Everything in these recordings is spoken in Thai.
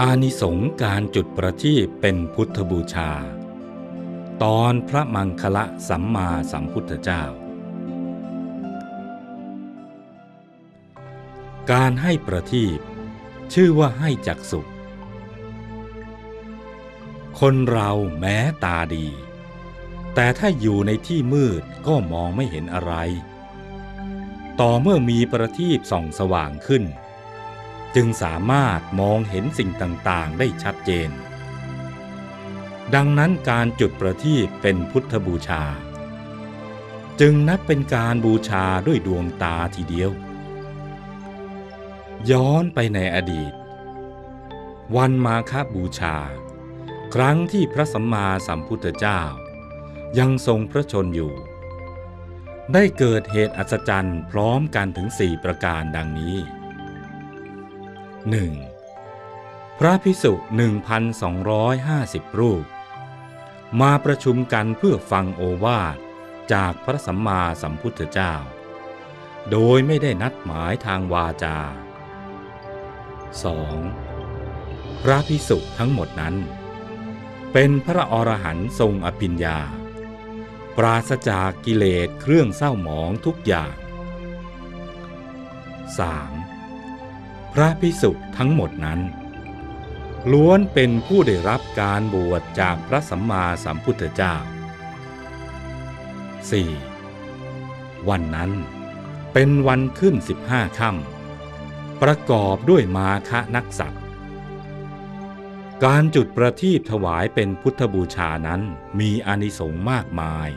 อานิสงการจุดประทีปเป็นพุทธบูชา ตอนพระมังคละสัมมาสัมพุทธเจ้า การให้ประทีปชื่อว่าให้จักสุข คนเราแม้ตาดี แต่ถ้าอยู่ในที่มืดก็มองไม่เห็นอะไร ต่อเมื่อมีประทีปส่องสว่างขึ้น จึงสามารถมองเห็นสิ่งต่างๆ ได้ชัดเจน ดังนั้นการจุดประทีปเป็นพุทธบูชา จึงนับเป็นการบูชาด้วยดวงตาทีเดียว ย้อนไปในอดีต วันมาคบูชา ครั้งที่พระสัมมาสัมพุทธเจ้า ยังทรงพระชนอยู่ ได้เกิดเหตุอัศจรรย์พร้อมกันถึงสี่ประการดังนี้ 1. พระพิสุ1,250 รูป มาประชุมกันเพื่อฟังโอวาทจากพระสัมมาสัมพุทธเจ้า โดยไม่ได้นัดหมายทางวาจา 2. พระพิสุทั้งหมดนั้น เป็นพระอรหันต์ทรงอภิญญา ปราศจากกิเลสเครื่องเศร้าหมองทุกอย่าง 3. พระพิสุทั้งหมดนั้น ล้วนเป็นผู้ได้รับการบวชจากพระสัมมาสัมพุทธเจ้า 4. วันนั้นเป็นวันขึ้นสิบห้าค่ำประกอบด้วยมาคะนักสัตว์การจุดประทีปถวายเป็นพุทธบูชานั้นมีอานิสงส์มากมาย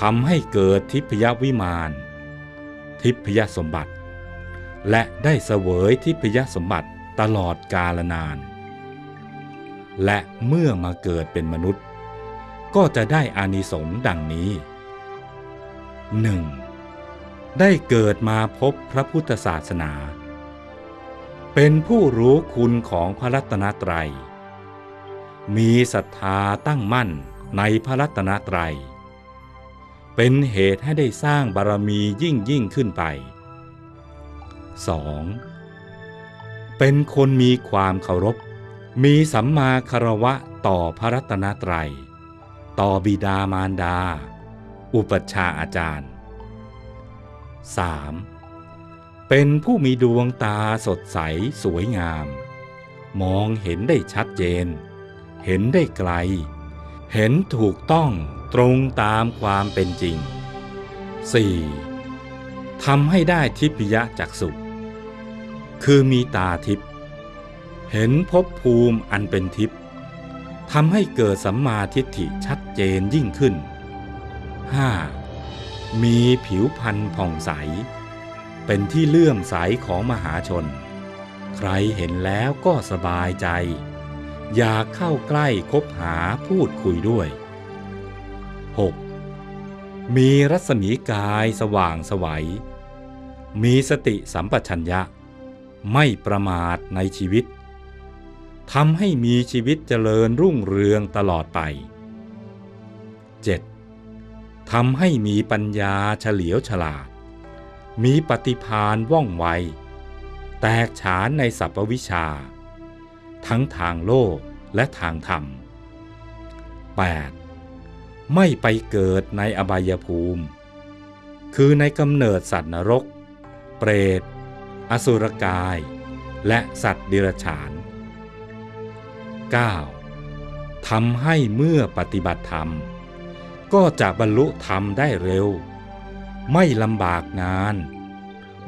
ทำให้เกิดทิพยวิมาน ทิพยสมบัติ และได้เสวยทิพยสมบัติตลอดกาลนาน และเมื่อมาเกิดเป็นมนุษย์ ก็จะได้อานิสงส์ดังนี้ 1. ได้เกิดมาพบพระพุทธศาสนา เป็นผู้รู้คุณของพระรัตนตรัย มีศรัทธาตั้งมั่นในพระรัตนตรัย เป็นเหตุให้ได้สร้างบารมียิ่งยิ่งขึ้นไป 2. เป็นคนมีความเคารพ มีสัมมาคารวะต่อพระรัตนตรัย ต่อบิดามารดา อุปัชฌาย์อาจารย์ 3. เป็นผู้มีดวงตาสดใสสวยงาม มองเห็นได้ชัดเจน เห็นได้ไกล เห็นถูกต้องตรงตามความเป็นจริง 4. ทำให้ได้ทิพยจักสุ คือมีตาทิพย์เห็นภพภูมิอันเป็นทิพย์ทำให้เกิดสัมมาทิฏฐิชัดเจนยิ่งขึ้น 5. มีผิวพรรณผ่องใส เป็นที่เลื่อมใสของมหาชน ใครเห็นแล้วก็สบายใจ อยากเข้าใกล้คบหาพูดคุยด้วย 6. มีรัศมีกายสว่างสวัย มีสติสัมปชัญญะ ไม่ประมาทในชีวิตทำให้มีชีวิตเจริญรุ่งเรืองตลอดไป 7. ทำให้มีปัญญาเฉลียวฉลาด มีปฏิพานว่องไว แตกฉานในสัพวิชา ทั้งทางโลกและทางธรรม 8. ไม่ไปเกิดในอบายภูมิ คือในกำเนิดสัตว์นรก เปรต อสุรกาย และสัตว์เดรัจฉาน 9. ทำให้เมื่อปฏิบัติธรรม ก็จะบรรลุธรรมได้เร็ว ไม่ลำบากนาน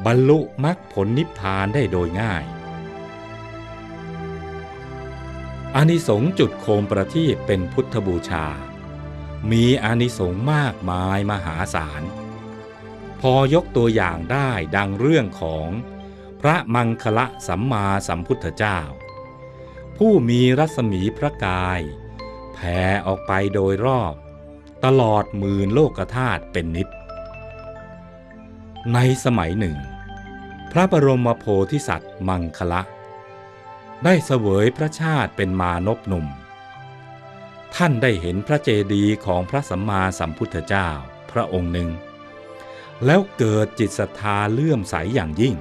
บรรลุมรรคผลนิพพานได้โดยง่ายอานิสงส์จุดโคมประทีปเป็นพุทธบูชา มีอานิสงส์มากมายมหาศาล พอยกตัวอย่างได้ดังเรื่องของ พระมังคละสัมมาสัมพุทธเจ้า ผู้มีรัศมีพระกายแผ่ออกไปโดยรอบ ตลอดหมื่นโลกธาตุเป็นนิด ในสมัยหนึ่ง พระบรมโพธิสัตว์มังคละ ได้เสวยพระชาติเป็นมานพหนุ่ม ท่านได้เห็นพระเจดีย์ของพระสัมมาสัมพุทธเจ้าพระองค์หนึ่ง แล้วเกิดจิตศรัทธาเลื่อมใสอย่างยิ่ง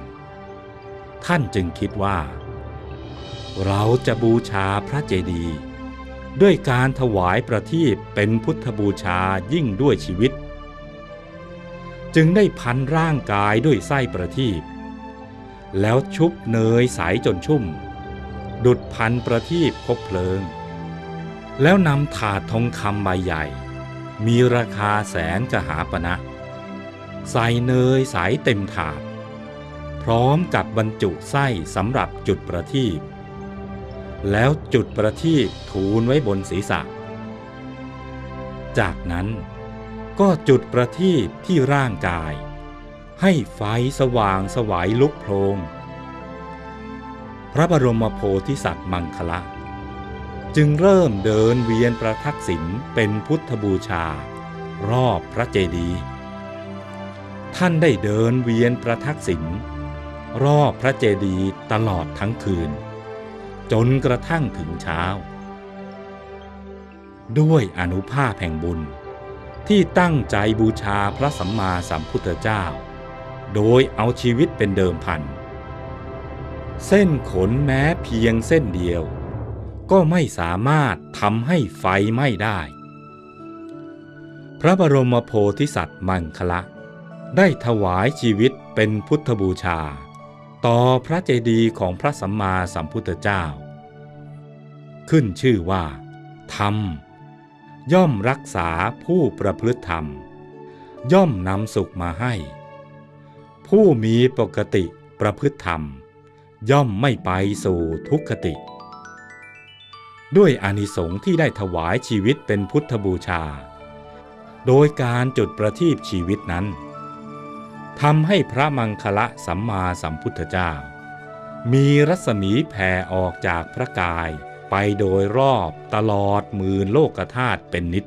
ท่านจึงคิดว่า เราจะบูชาพระเจดีย์ด้วยการถวายประทีปเป็นพุทธบูชายิ่งด้วยชีวิต จึงได้พันร่างกายด้วยไส้ประทีปแล้วชุบเนยใสจนชุ่ม ดุดพันประทีปคบเพลิง แล้วนำถาดทองคำใบใหญ่ มีราคาแสนกหาปณะใส่เนยใสเต็มถาด พร้อมกับบรรจุไส้สำหรับจุดประทีปแล้วจุดประทีปทูลไว้บนศีรษะ จากนั้นก็จุดประทีปที่ร่างกาย ให้ไฟสว่างสวายลุกโพลงพระบรมโพธิสัตว์มังคละ จึงเริ่มเดินเวียนประทักษิณเป็นพุทธบูชา รอบพระเจดีย์ท่านได้เดินเวียนประทักษิณ รอบพระเจดีย์ตลอดทั้งคืน จนกระทั่งถึงเช้า ด้วยอนุภาพแห่งบุญ ที่ตั้งใจบูชาพระสัมมาสัมพุทธเจ้า โดยเอาชีวิตเป็นเดิมพัน เส้นขนแม้เพียงเส้นเดียว ก็ไม่สามารถทำให้ไฟไหม้ได้ พระบรมโพธิสัตว์มังคละได้ถวายชีวิตเป็นพุทธบูชา ต่อพระเจดีย์ของพระสัมมาสัมพุทธเจ้า ขึ้นชื่อว่า ธรรม ย่อมรักษาผู้ประพฤติธรรม ย่อมนำสุขมาให้ ผู้มีปกติประพฤติธรรม ย่อมไม่ไปสู่ทุกขติ ด้วยอานิสงส์ที่ได้ถวายชีวิตเป็นพุทธบูชา โดยการจุดประทีปชีวิตนั้น ทำให้พระมังคละสัมมาสัมพุทธเจ้า มีรัศมีแผ่ออกจากพระกายไปโดยรอบตลอดหมื่นโลกธาตุเป็นนิจ